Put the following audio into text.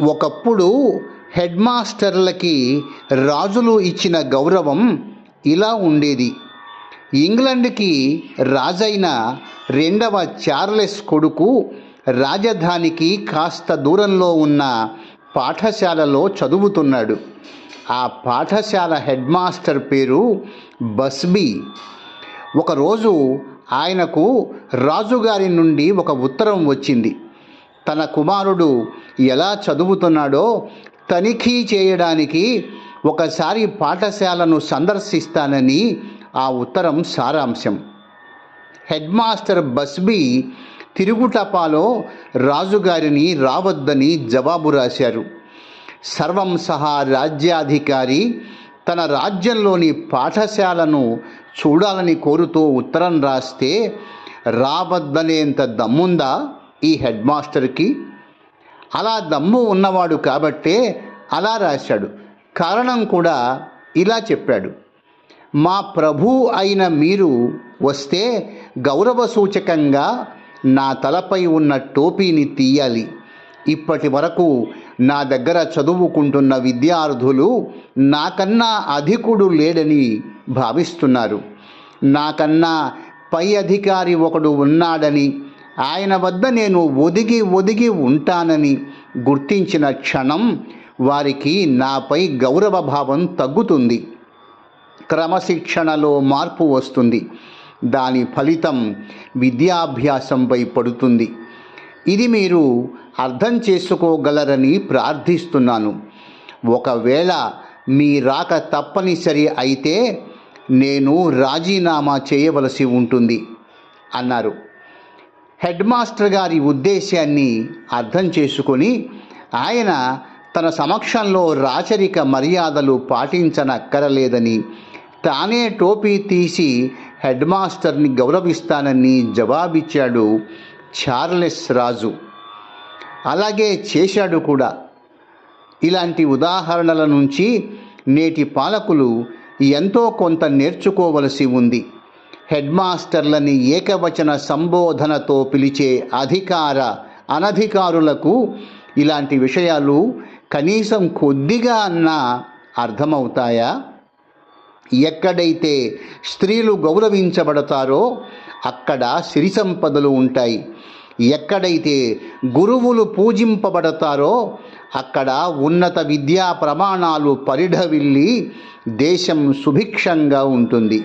ఒకప్పుడు హెడ్ మాస్టర్లకి రాజులు ఇచ్చిన గౌరవం ఇలా ఉండేది. ఇంగ్లండ్కి రాజైన రెండవ చార్లెస్ కొడుకు రాజధానికి కాస్త దూరంలో ఉన్న పాఠశాలలో చదువుతున్నాడు. ఆ పాఠశాల హెడ్ మాస్టర్ పేరు బస్బీ. ఒకరోజు ఆయనకు రాజుగారి నుండి ఒక ఉత్తరం వచ్చింది. తన కుమారుడు ఎలా చదువుతున్నాడో తనిఖీ చేయడానికి ఒకసారి పాఠశాలను సందర్శిస్తానని ఆ ఉత్తరం సారాంశం. హెడ్ మాస్టర్ బస్బీ తిరుగుటపాలో రాజుగారిని రావద్దని జవాబు రాశారు. సర్వం సహా రాజ్యాధికారి తన రాజ్యంలోని పాఠశాలను చూడాలని కోరుతూ ఉత్తరం రాస్తే రావద్దనేంత దమ్ముందా ఈ హెడ్ మాస్టర్కి అలా దమ్ము ఉన్నవాడు కాబట్టే అలా రాశాడు. కారణం కూడా ఇలా చెప్పాడు. మా ప్రభు అయిన మీరు వస్తే గౌరవ సూచకంగా నా తలపై ఉన్న టోపీని తీయాలి. ఇప్పటి వరకు నా దగ్గర చదువుకుంటున్న విద్యార్థులు నాకన్నా అధికుడు లేడని భావిస్తున్నారు. నాకన్నా పై అధికారి ఒకడు ఉన్నాడని ఆయన వద్ద నేను ఒదిగి ఒదిగి ఉంటానని గుర్తించిన క్షణం వారికి నాపై గౌరవ భావం తగ్గుతుంది. క్రమశిక్షణలో మార్పు వస్తుంది. దాని ఫలితం విద్యాభ్యాసంపై పడుతుంది. ఇది మీరు అర్థం చేసుకోగలరని ప్రార్థిస్తున్నాను. ఒకవేళ మీ రాక తప్పనిసరి అయితే నేను రాజీనామా చేయవలసి ఉంటుంది అన్నారు. హెడ్ మాస్టర్ గారి ఉద్దేశాన్ని అర్థం చేసుకొని ఆయన తన సమక్షంలో రాచరిక మర్యాదలు పాటించనక్కరలేదని తానే టోపీ తీసి హెడ్ మాస్టర్ని గౌరవిస్తానని జవాబిచ్చాడు చార్లెస్ రాజు. అలాగే చేశాడు కూడా. ఇలాంటి ఉదాహరణల నుంచి నేటి పాలకులు ఎంతో కొంత నేర్చుకోవలసి ఉంది. హెడ్ మాస్టర్లని ఏకవచన సంబోధనతో పిలిచే అధికార అనధికారులకు ఇలాంటి విషయాలు కనీసం కొద్దిగా అన్నా అర్థమవుతాయా? ఎక్కడైతే స్త్రీలు గౌరవించబడతారో అక్కడ సిరి సంపదలు ఉంటాయి. ఎక్కడైతే గురువులు పూజింపబడతారో అక్కడ ఉన్నత విద్యా ప్రమాణాలు పరిఢవిల్లి దేశం సుభిక్షంగా ఉంటుంది.